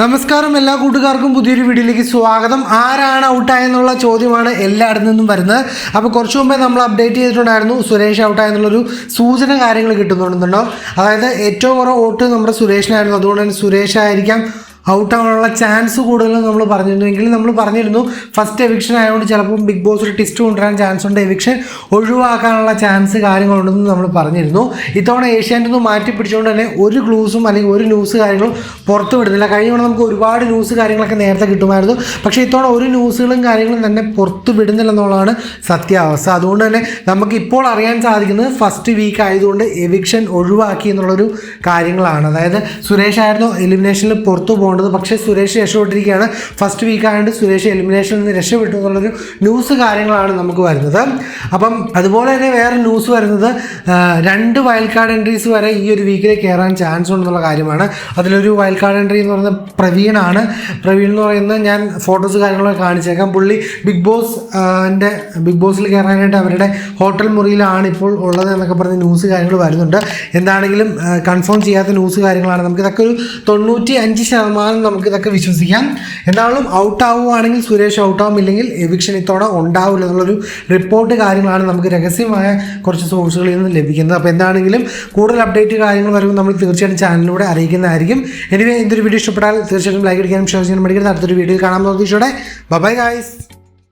നമസ്കാരം എല്ലാ കൂട്ടുകാർക്കും പുതിയൊരു വീഡിയോയിലേക്ക് സ്വാഗതം. ആരാണ് ഔട്ടായെന്നുള്ള ചോദ്യമാണ് എല്ലായിടത്തു നിന്നും വരുന്നത്. അപ്പോൾ കുറച്ച് മുമ്പേ നമ്മൾ അപ്ഡേറ്റ് ചെയ്തിട്ടുണ്ടായിരുന്നു സുരേഷ് ഔട്ടായെന്നുള്ളൊരു സൂചന കാര്യങ്ങൾ കിട്ടുന്നുണ്ടോ അതായത് ഏറ്റവും കുറവ് വോട്ട് നമ്മുടെ സുരേഷിനായിരുന്നു. അതുകൊണ്ട് തന്നെ സുരേഷ് ആയിരിക്കാം ഔട്ട് ആവാനുള്ള ചാൻസ് കൂടുതലും നമ്മൾ പറഞ്ഞിരുന്നു എങ്കിലും നമ്മൾ പറഞ്ഞിരുന്നു ഫസ്റ്റ് എവിക്ഷൻ ആയതുകൊണ്ട് ചിലപ്പം ബിഗ് ബോസ് ഒരു ടിസ്റ്റ് കൊണ്ടുവരാൻ ചാൻസ് ഉണ്ട്. എവിക്ഷൻ ഒഴിവാക്കാനുള്ള ചാൻസ് കാര്യങ്ങളുണ്ടെന്ന് നമ്മൾ പറഞ്ഞിരുന്നു. ഇത്തവണ ഏഷ്യാന്റെ ഒന്ന് മാറ്റി പിടിച്ചുകൊണ്ട് തന്നെ ഒരു ക്ലൂസും അല്ലെങ്കിൽ ഒരു ന്യൂസ് കാര്യങ്ങളും പുറത്തു വിടുന്നില്ല. കഴിഞ്ഞ നമുക്ക് ഒരുപാട് ന്യൂസ് കാര്യങ്ങളൊക്കെ നേരത്തെ കിട്ടുമായിരുന്നു. പക്ഷേ ഇത്തവണ ഒരു ന്യൂസുകളും കാര്യങ്ങളും തന്നെ പുറത്തു വിടുന്നില്ല എന്നുള്ളതാണ് സത്യാവസ്ഥ. അതുകൊണ്ട് തന്നെ നമുക്ക് ഇപ്പോൾ അറിയാൻ സാധിക്കുന്നത് ഫസ്റ്റ് വീക്ക് ആയതുകൊണ്ട് എവിക്ഷൻ ഒഴിവാക്കി എന്നുള്ളൊരു കാര്യങ്ങളാണ്. അതായത് സുരേഷ് ആയിരുന്നു എലിമിനേഷനിൽ പുറത്തു പോകേണ്ടത്. പക്ഷേ സുരേഷ് രക്ഷപ്പെട്ടിരിക്കുകയാണ്. ഫസ്റ്റ് വീക്ക് ആയതുകൊണ്ട് സുരേഷ് എലിമിനേഷനിൽ നിന്ന് രക്ഷപ്പെട്ടു എന്നുള്ളൊരു ന്യൂസ് കാര്യങ്ങളാണ് നമുക്ക് വരുന്നത്. അപ്പം അതുപോലെ തന്നെ വേറെ ന്യൂസ് വരുന്നത് രണ്ട് വൈൽഡ് കാർഡ് എൻട്രീസ് വരെ ഈ ഒരു വീക്കിൽ കയറാൻ ചാൻസ് ഉണ്ടെന്നുള്ള കാര്യമാണ്. അതിലൊരു വൈൽഡ് കാർഡ് എൻട്രി എന്ന് പറയുന്നത് പ്രവീണാണ്. പ്രവീൺ എന്ന് പറയുന്നത് ഞാൻ ഫോട്ടോസ് കാര്യങ്ങളൊക്കെ കാണിച്ചേക്കാം. പുള്ളി ബിഗ് ബോസ് എന്റെ ബിഗ് ബോസിൽ കയറാനായിട്ട് അവരുടെ ഹോട്ടൽ മുറിയിലാണ് ഇപ്പോൾ ഉള്ളത് എന്നൊക്കെ പറഞ്ഞ് ന്യൂസ് കാര്യങ്ങൾ വരുന്നുണ്ട്. എന്താണെങ്കിലും കൺഫേം ചെയ്യാത്ത ന്യൂസ് കാര്യങ്ങളാണ്. നമുക്ക് ഇതൊക്കെ ഒരു തൊണ്ണൂറ്റി അഞ്ച് ശതമാനം നമുക്കിതൊക്കെ വിശ്വസിക്കാം. എന്നാലും ഔട്ട് ആവുകയാണെങ്കിൽ സുരേഷ് ഔട്ട് ആവും ഇല്ലെങ്കിൽ എവിക്ഷൻ ഇത്തവണ ഉണ്ടാവില്ല എന്നുള്ളൊരു റിപ്പോർട്ട് കാര്യങ്ങളാണ് നമുക്ക് രഹസ്യമായ കുറച്ച് സോഴ്സുകളിൽ നിന്ന് ലഭിക്കുന്നത്. അപ്പോൾ എന്താണെങ്കിലും കൂടുതൽ അപ്ഡേറ്റ് കാര്യങ്ങൾ വരുമ്പോൾ നമ്മൾ തീർച്ചയായിട്ടും ചാനലിലൂടെ അറിയിക്കുന്നതായിരിക്കും. എനിവേ എന്തൊരു വീഡിയോ ഇഷ്ടപ്പെട്ടാൽ തീർച്ചയായിട്ടും ലൈക്ക് അടിക്കാനും ഷെയർ ചെയ്യാനും പഠിക്കുന്നത് അടുത്തൊരു വീഡിയോ കാണാൻ പ്രതീക്ഷയോടെ ബൈ ഗായ്സ്